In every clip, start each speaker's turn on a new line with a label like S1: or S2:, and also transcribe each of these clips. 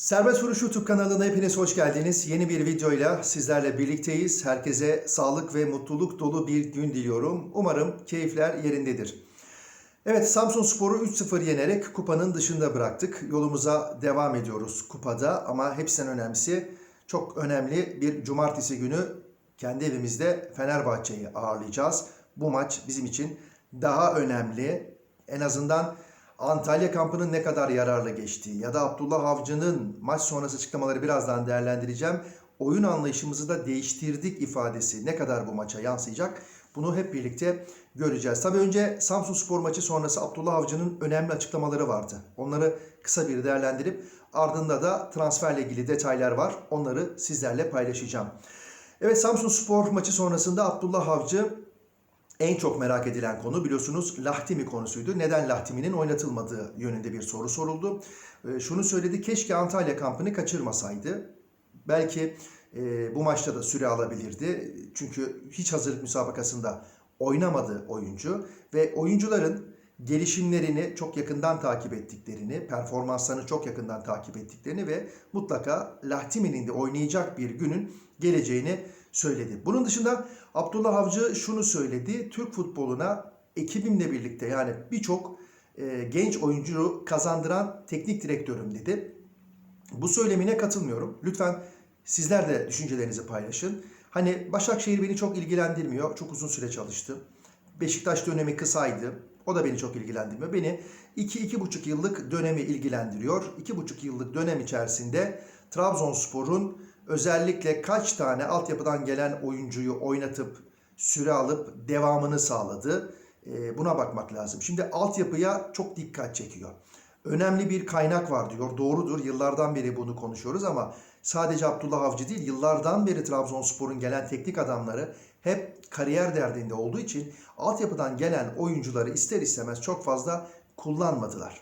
S1: Serbest Vuruş YouTube kanalına hepiniz hoş geldiniz. Yeni bir videoyla sizlerle birlikteyiz. Herkese sağlık ve mutluluk dolu bir gün diliyorum. Umarım keyifler yerindedir. Evet Samsun Spor'u 3-0 yenerek kupanın dışında bıraktık. Yolumuza devam ediyoruz kupada ama hepsinden önemlisi çok önemli bir cumartesi günü kendi evimizde Fenerbahçe'yi ağırlayacağız. Bu maç bizim için daha önemli. En azından Antalya kampının ne kadar yararlı geçtiği ya da Abdullah Avcı'nın maç sonrası açıklamaları birazdan değerlendireceğim. Oyun anlayışımızı da değiştirdik ifadesi ne kadar bu maça yansıyacak bunu hep birlikte göreceğiz. Tabii önce Samsun Spor maçı sonrası Abdullah Avcı'nın önemli açıklamaları vardı. Onları kısa bir değerlendirip ardında da transferle ilgili detaylar var. Onları sizlerle paylaşacağım. Evet Samsun Spor maçı sonrasında Abdullah Avcı en çok merak edilen konu biliyorsunuz Lahtimi konusuydu. Neden Lahtimi'nin oynatılmadığı yönünde bir soru soruldu. E, şunu söyledi keşke Antalya kampını kaçırmasaydı. Belki e, bu maçta da süre alabilirdi. Çünkü hiç hazırlık müsabakasında oynamadı oyuncu ve oyuncuların gelişimlerini çok yakından takip ettiklerini, performanslarını çok yakından takip ettiklerini ve mutlaka Lahtimi'nin de oynayacak bir günün geleceğini söyledi. Bunun dışında Abdullah Avcı şunu söyledi. Türk futboluna ekibimle birlikte yani birçok e, genç oyuncu kazandıran teknik direktörüm dedi. Bu söylemine katılmıyorum. Lütfen sizler de düşüncelerinizi paylaşın. Hani Başakşehir beni çok ilgilendirmiyor. Çok uzun süre çalıştım. Beşiktaş dönemi kısaydı. O da beni çok ilgilendirmiyor. Beni 2-2,5 yıllık dönemi ilgilendiriyor. 2,5 yıllık dönem içerisinde Trabzonspor'un özellikle kaç tane altyapıdan gelen oyuncuyu oynatıp süre alıp devamını sağladı. E, buna bakmak lazım. Şimdi altyapıya çok dikkat çekiyor. Önemli bir kaynak var diyor. Doğrudur. Yıllardan beri bunu konuşuyoruz ama sadece Abdullah Avcı değil, yıllardan beri Trabzonspor'un gelen teknik adamları hep kariyer derdinde olduğu için altyapıdan gelen oyuncuları ister istemez çok fazla kullanmadılar.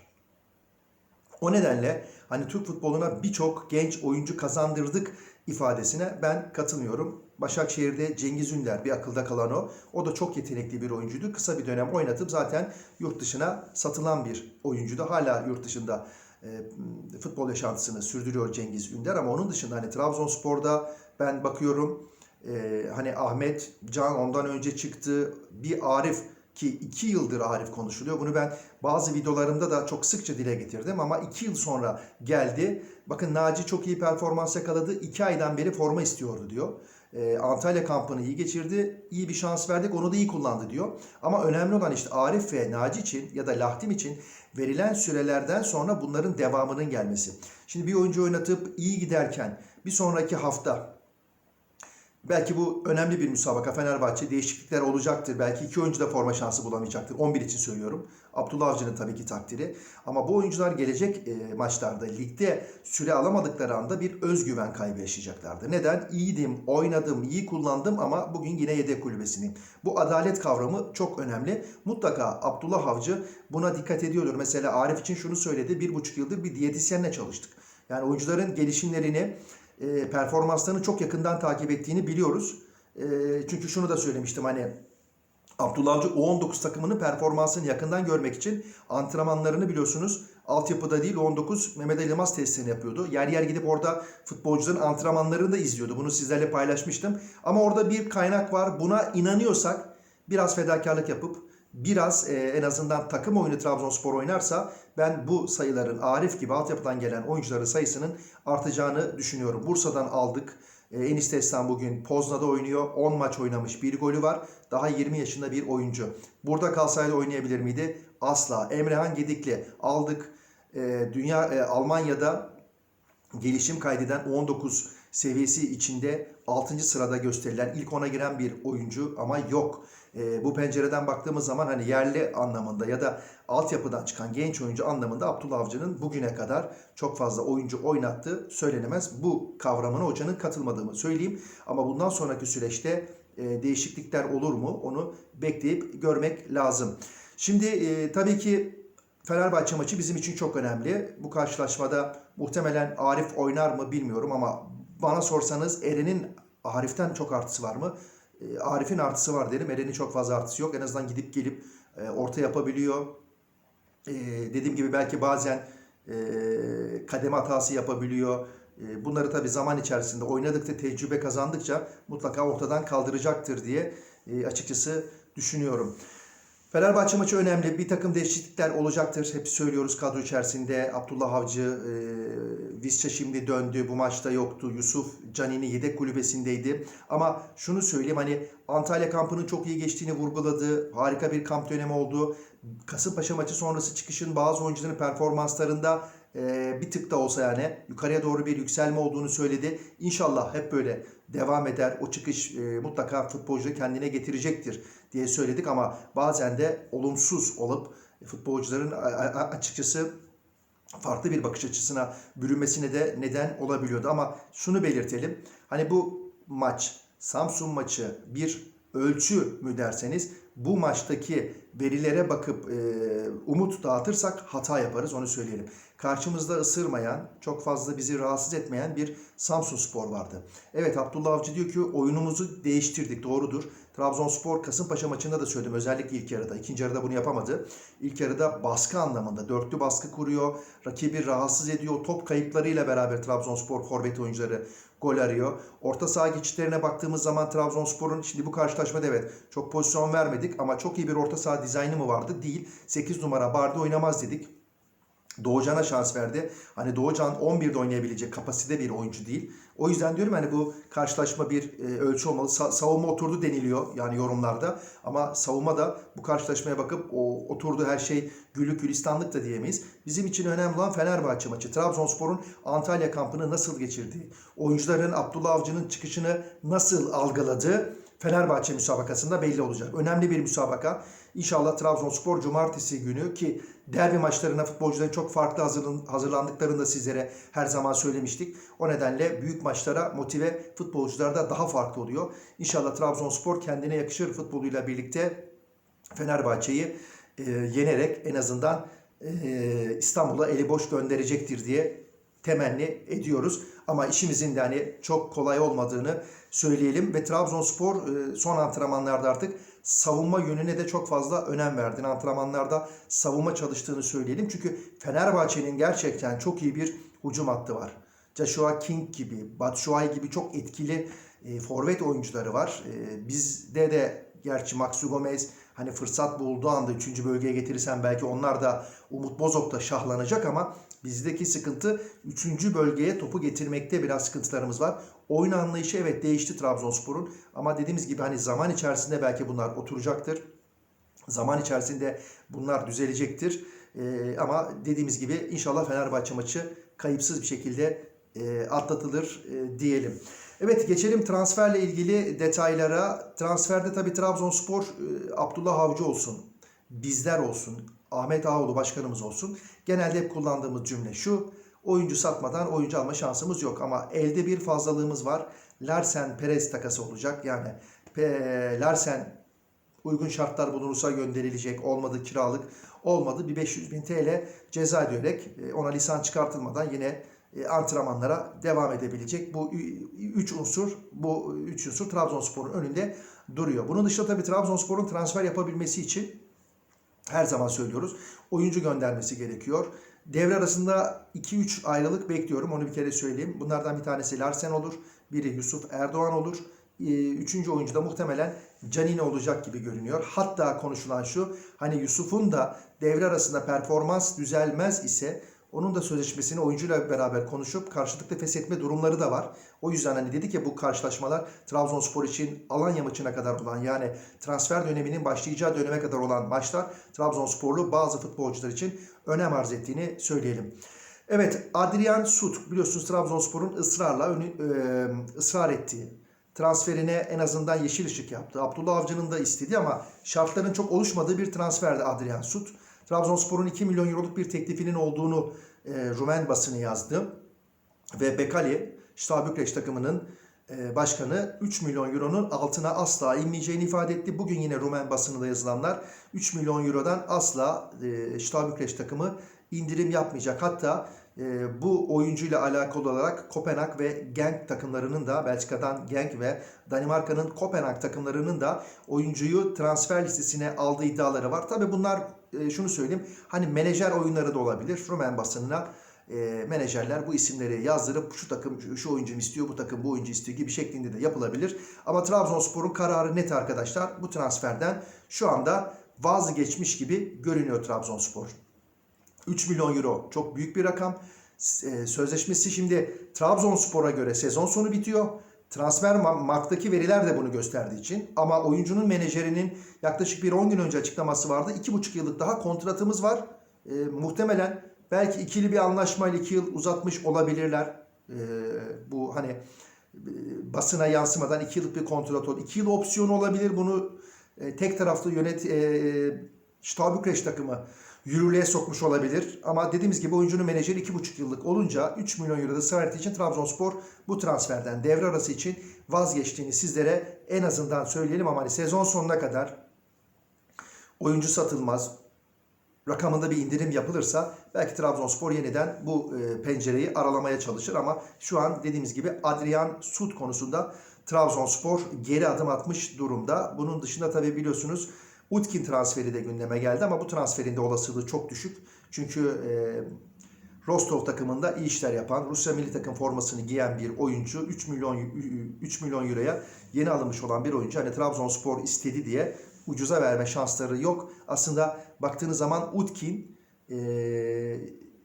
S1: O nedenle hani Türk futboluna birçok genç oyuncu kazandırdık ifadesine ben katılmıyorum. Başakşehir'de Cengiz Ünder bir akılda kalan o. O da çok yetenekli bir oyuncuydu. Kısa bir dönem oynatıp zaten yurt dışına satılan bir oyuncuydu. Hala yurt dışında e, futbol yaşantısını sürdürüyor Cengiz Ünder ama onun dışında hani Trabzonspor'da ben bakıyorum e, hani Ahmet Can ondan önce çıktı. Bir Arif ki iki yıldır Arif konuşuluyor. Bunu ben bazı videolarımda da çok sıkça dile getirdim ama iki yıl sonra geldi. Bakın Naci çok iyi performans yakaladı. İki aydan beri forma istiyordu diyor. Ee, Antalya kampını iyi geçirdi. İyi bir şans verdik. Onu da iyi kullandı diyor. Ama önemli olan işte Arif ve Naci için ya da Lahtim için verilen sürelerden sonra bunların devamının gelmesi. Şimdi bir oyuncu oynatıp iyi giderken bir sonraki hafta Belki bu önemli bir müsabaka. Fenerbahçe değişiklikler olacaktır. Belki iki oyuncu da forma şansı bulamayacaktır. 11 için söylüyorum. Abdullah Avcı'nın tabii ki takdiri. Ama bu oyuncular gelecek e, maçlarda ligde süre alamadıkları anda bir özgüven kaybı yaşayacaklardı. Neden? İyiydim, oynadım, iyi kullandım ama bugün yine yedek kulübesindeyim. Bu adalet kavramı çok önemli. Mutlaka Abdullah Avcı buna dikkat ediyordur. Mesela Arif için şunu söyledi. Bir buçuk yıldır bir diyetisyenle çalıştık. Yani oyuncuların gelişimlerini e, performanslarını çok yakından takip ettiğini biliyoruz. E, çünkü şunu da söylemiştim hani Abdullah Avcı U19 takımının performansını yakından görmek için antrenmanlarını biliyorsunuz altyapıda değil U19 Mehmet Ali Yılmaz testlerini yapıyordu. Yer yer gidip orada futbolcuların antrenmanlarını da izliyordu. Bunu sizlerle paylaşmıştım. Ama orada bir kaynak var. Buna inanıyorsak biraz fedakarlık yapıp biraz e, en azından takım oyunu Trabzonspor oynarsa ben bu sayıların Arif gibi altyapıdan gelen oyuncuların sayısının artacağını düşünüyorum. Bursa'dan aldık. E, Enis Destan bugün Pozna'da oynuyor. 10 maç oynamış. Bir golü var. Daha 20 yaşında bir oyuncu. Burada kalsaydı oynayabilir miydi? Asla. Emrehan Gedikli aldık. E, dünya e, Almanya'da gelişim kaydeden 19 seviyesi içinde 6. sırada gösterilen ilk ona giren bir oyuncu ama yok. E, bu pencereden baktığımız zaman hani yerli anlamında ya da altyapıdan çıkan genç oyuncu anlamında Abdullah Avcı'nın bugüne kadar çok fazla oyuncu oynattığı söylenemez. Bu kavramına hocanın katılmadığımı söyleyeyim. Ama bundan sonraki süreçte e, değişiklikler olur mu onu bekleyip görmek lazım. Şimdi e, tabii ki Fenerbahçe maçı bizim için çok önemli. Bu karşılaşmada muhtemelen Arif oynar mı bilmiyorum ama bana sorsanız Eren'in Arif'ten çok artısı var mı? E, Arif'in artısı var derim. Eren'in çok fazla artısı yok. En azından gidip gelip e, orta yapabiliyor. E, dediğim gibi belki bazen e, kademe hatası yapabiliyor. E, bunları tabii zaman içerisinde oynadıkça, tecrübe kazandıkça mutlaka ortadan kaldıracaktır diye e, açıkçası düşünüyorum. Fenerbahçe maçı önemli. Bir takım değişiklikler olacaktır. Hep söylüyoruz kadro içerisinde. Abdullah Avcı, e, Visca şimdi döndü. Bu maçta yoktu. Yusuf Canini yedek kulübesindeydi. Ama şunu söyleyeyim hani Antalya kampının çok iyi geçtiğini vurguladı. Harika bir kamp dönemi oldu. Kasımpaşa maçı sonrası çıkışın bazı oyuncuların performanslarında e, bir tık da olsa yani yukarıya doğru bir yükselme olduğunu söyledi. İnşallah hep böyle devam eder. O çıkış e, mutlaka futbolcuyu kendine getirecektir diye söyledik ama bazen de olumsuz olup futbolcuların açıkçası farklı bir bakış açısına bürünmesine de neden olabiliyordu. Ama şunu belirtelim. Hani bu maç, Samsun maçı bir ölçü mü derseniz bu maçtaki verilere bakıp e, umut dağıtırsak hata yaparız onu söyleyelim. Karşımızda ısırmayan, çok fazla bizi rahatsız etmeyen bir Samsun Spor vardı. Evet Abdullah Avcı diyor ki oyunumuzu değiştirdik doğrudur. Trabzonspor Kasımpaşa maçında da söyledim özellikle ilk yarıda. İkinci yarıda bunu yapamadı. İlk yarıda baskı anlamında dörtlü baskı kuruyor. Rakibi rahatsız ediyor. Top kayıplarıyla beraber Trabzonspor forvet oyuncuları gol arıyor. Orta saha geçitlerine baktığımız zaman Trabzonspor'un şimdi bu karşılaşmada evet çok pozisyon vermedik ama çok iyi bir orta saha dizaynı mı vardı? Değil. 8 numara Bardi oynamaz dedik. Doğucan'a şans verdi. Hani Doğucan 11'de oynayabilecek kapasite bir oyuncu değil. O yüzden diyorum hani bu karşılaşma bir e, ölçü olmalı. Sa- savunma oturdu deniliyor yani yorumlarda. Ama savunma da bu karşılaşmaya bakıp o oturdu her şey güllük gülistanlık da diyemeyiz. Bizim için önemli olan Fenerbahçe maçı. Trabzonspor'un Antalya kampını nasıl geçirdiği, oyuncuların Abdullah Avcı'nın çıkışını nasıl algıladığı Fenerbahçe müsabakasında belli olacak. Önemli bir müsabaka. İnşallah Trabzonspor cumartesi günü ki derbi maçlarına futbolcuların çok farklı hazırlan- hazırlandıklarını da sizlere her zaman söylemiştik. O nedenle büyük maçlara motive futbolcular da daha farklı oluyor. İnşallah Trabzonspor kendine yakışır futboluyla birlikte Fenerbahçe'yi e, yenerek en azından e, İstanbul'a eli boş gönderecektir diye temenni ediyoruz. Ama işimizin de hani çok kolay olmadığını söyleyelim ve Trabzonspor e, son antrenmanlarda artık savunma yönüne de çok fazla önem verdi. Antrenmanlarda savunma çalıştığını söyleyelim. Çünkü Fenerbahçe'nin gerçekten çok iyi bir hücum hattı var. Joshua King gibi, Batshuayi gibi çok etkili e, forvet oyuncuları var. E, bizde de gerçi Maxi Gomez hani fırsat bulduğu anda 3. bölgeye getirirsen belki onlar da Umut Bozok da şahlanacak ama bizdeki sıkıntı 3. bölgeye topu getirmekte biraz sıkıntılarımız var. Oyun anlayışı evet değişti Trabzonspor'un ama dediğimiz gibi hani zaman içerisinde belki bunlar oturacaktır. Zaman içerisinde bunlar düzelecektir. Ee, ama dediğimiz gibi inşallah Fenerbahçe maçı kayıpsız bir şekilde e, atlatılır e, diyelim. Evet geçelim transferle ilgili detaylara. Transferde tabii Trabzonspor e, Abdullah Avcı olsun, bizler olsun, Ahmet Ağoğlu başkanımız olsun. Genelde hep kullandığımız cümle şu. Oyuncu satmadan oyuncu alma şansımız yok ama elde bir fazlalığımız var. Larsen Perez takası olacak. Yani Larsen uygun şartlar bulunursa gönderilecek. Olmadı kiralık. Olmadı bir 500 bin TL ceza ödeyerek e, ona lisan çıkartılmadan yine e, antrenmanlara devam edebilecek. Bu üç unsur, bu üç unsur Trabzonspor'un önünde duruyor. Bunun dışında tabii Trabzonspor'un transfer yapabilmesi için her zaman söylüyoruz. Oyuncu göndermesi gerekiyor. Devre arasında 2-3 ayrılık bekliyorum. Onu bir kere söyleyeyim. Bunlardan bir tanesi Larsen olur. Biri Yusuf Erdoğan olur. Ee, Üçüncü oyuncu da muhtemelen Canini olacak gibi görünüyor. Hatta konuşulan şu. Hani Yusuf'un da devre arasında performans düzelmez ise onun da sözleşmesini oyuncuyla beraber konuşup karşılıklı feshetme durumları da var. O yüzden hani dedik ya bu karşılaşmalar Trabzonspor için Alanya maçına kadar olan yani transfer döneminin başlayacağı döneme kadar olan maçlar Trabzonsporlu bazı futbolcular için önem arz ettiğini söyleyelim. Evet Adrian Sut biliyorsunuz Trabzonspor'un ısrarla e, ısrar ettiği transferine en azından yeşil ışık yaptı. Abdullah Avcı'nın da istediği ama şartların çok oluşmadığı bir transferdi Adrian Sut. Trabzonspor'un 2 milyon euroluk bir teklifinin olduğunu e, Rumen basını yazdı. Ve Bekali, Şta Bükreş takımının e, başkanı 3 milyon euronun altına asla inmeyeceğini ifade etti. Bugün yine Rumen basınında yazılanlar 3 milyon eurodan asla e, Şta Bükreş takımı indirim yapmayacak. Hatta e, bu oyuncuyla alakalı olarak Kopenhag ve Genk takımlarının da Belçika'dan Genk ve Danimarka'nın Kopenhag takımlarının da oyuncuyu transfer listesine aldığı iddiaları var. Tabi bunlar e, şunu söyleyeyim. Hani menajer oyunları da olabilir. Rumen basınına e, menajerler bu isimleri yazdırıp şu takım şu, şu oyuncu istiyor, bu takım bu oyuncu istiyor gibi şeklinde de yapılabilir. Ama Trabzonspor'un kararı net arkadaşlar. Bu transferden şu anda vazgeçmiş gibi görünüyor Trabzonspor. 3 milyon euro çok büyük bir rakam. E, Sözleşmesi şimdi Trabzonspor'a göre sezon sonu bitiyor. Transfer ma- marktaki veriler de bunu gösterdiği için. Ama oyuncunun menajerinin yaklaşık bir 10 gün önce açıklaması vardı. 2,5 yıllık daha kontratımız var. E, muhtemelen belki ikili bir anlaşmayla 2 yıl uzatmış olabilirler. E, bu hani e, basına yansımadan 2 yıllık bir kontrat olur. 2 yıl opsiyonu olabilir. Bunu e, tek taraflı yönet e, Steaua Bükreş takımı yürürlüğe sokmuş olabilir. Ama dediğimiz gibi oyuncunun menajeri 2,5 yıllık olunca 3 milyon euro ısrar ettiği için Trabzonspor bu transferden devre arası için vazgeçtiğini sizlere en azından söyleyelim ama hani sezon sonuna kadar oyuncu satılmaz. Rakamında bir indirim yapılırsa belki Trabzonspor yeniden bu e, pencereyi aralamaya çalışır ama şu an dediğimiz gibi Adrian Sut konusunda Trabzonspor geri adım atmış durumda. Bunun dışında tabii biliyorsunuz Utkin transferi de gündeme geldi ama bu transferin de olasılığı çok düşük. Çünkü e, Rostov takımında iyi işler yapan, Rusya milli takım formasını giyen bir oyuncu 3 milyon 3 milyon euroya yeni alınmış olan bir oyuncu. Hani Trabzonspor istedi diye ucuza verme şansları yok. Aslında baktığınız zaman Utkin e,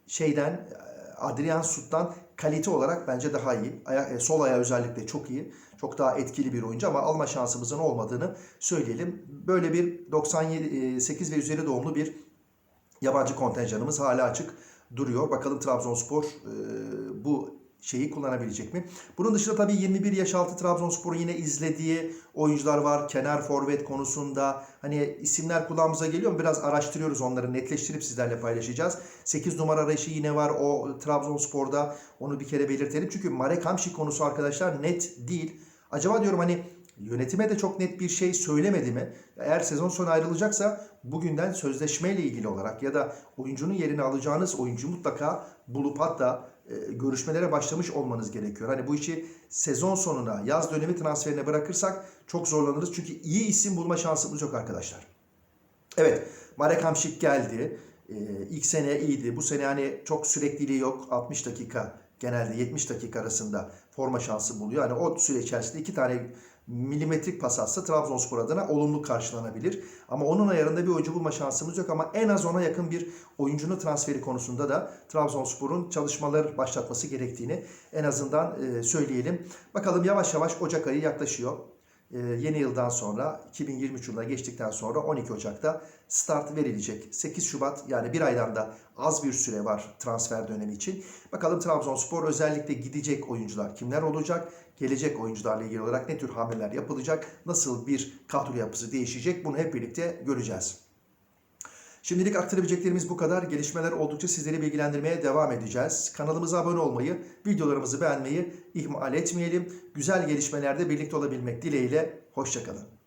S1: şeyden Adrian Sut'tan kalite olarak bence daha iyi. Aya, e, sol ayağı özellikle çok iyi. Çok daha etkili bir oyuncu ama alma şansımızın olmadığını söyleyelim. Böyle bir 98 ve üzeri doğumlu bir yabancı kontenjanımız hala açık duruyor. Bakalım Trabzonspor e, bu şeyi kullanabilecek mi? Bunun dışında tabii 21 yaş altı Trabzonspor'un yine izlediği oyuncular var. Kenar forvet konusunda hani isimler kulağımıza geliyor mu? Biraz araştırıyoruz onları netleştirip sizlerle paylaşacağız. 8 numara arayışı yine var o Trabzonspor'da. Onu bir kere belirtelim. Çünkü Marek Hamşik konusu arkadaşlar net değil. Acaba diyorum hani yönetime de çok net bir şey söylemedi mi? Eğer sezon sonu ayrılacaksa bugünden sözleşmeyle ilgili olarak ya da oyuncunun yerini alacağınız oyuncu mutlaka bulup hatta e, görüşmelere başlamış olmanız gerekiyor. Hani bu işi sezon sonuna, yaz dönemi transferine bırakırsak çok zorlanırız. Çünkü iyi isim bulma şansımız yok arkadaşlar. Evet, Marek Hamşik geldi. Ee, ilk sene iyiydi. Bu sene hani çok sürekliliği yok. 60 dakika genelde 70 dakika arasında forma şansı buluyor. Hani o süre içerisinde iki tane milimetrik pas atsa Trabzonspor adına olumlu karşılanabilir. Ama onun ayarında bir oyuncu bulma şansımız yok ama en az ona yakın bir oyuncunun transferi konusunda da Trabzonspor'un çalışmalar başlatması gerektiğini en azından e, söyleyelim. Bakalım yavaş yavaş Ocak ayı yaklaşıyor. E, yeni yıldan sonra 2023 yılına geçtikten sonra 12 Ocak'ta start verilecek. 8 Şubat yani bir aydan da az bir süre var transfer dönemi için. Bakalım Trabzonspor özellikle gidecek oyuncular kimler olacak? Gelecek oyuncularla ilgili olarak ne tür hamleler yapılacak? Nasıl bir kadro yapısı değişecek? Bunu hep birlikte göreceğiz. Şimdilik aktarabileceklerimiz bu kadar. Gelişmeler oldukça sizleri bilgilendirmeye devam edeceğiz. Kanalımıza abone olmayı, videolarımızı beğenmeyi ihmal etmeyelim. Güzel gelişmelerde birlikte olabilmek dileğiyle. Hoşçakalın.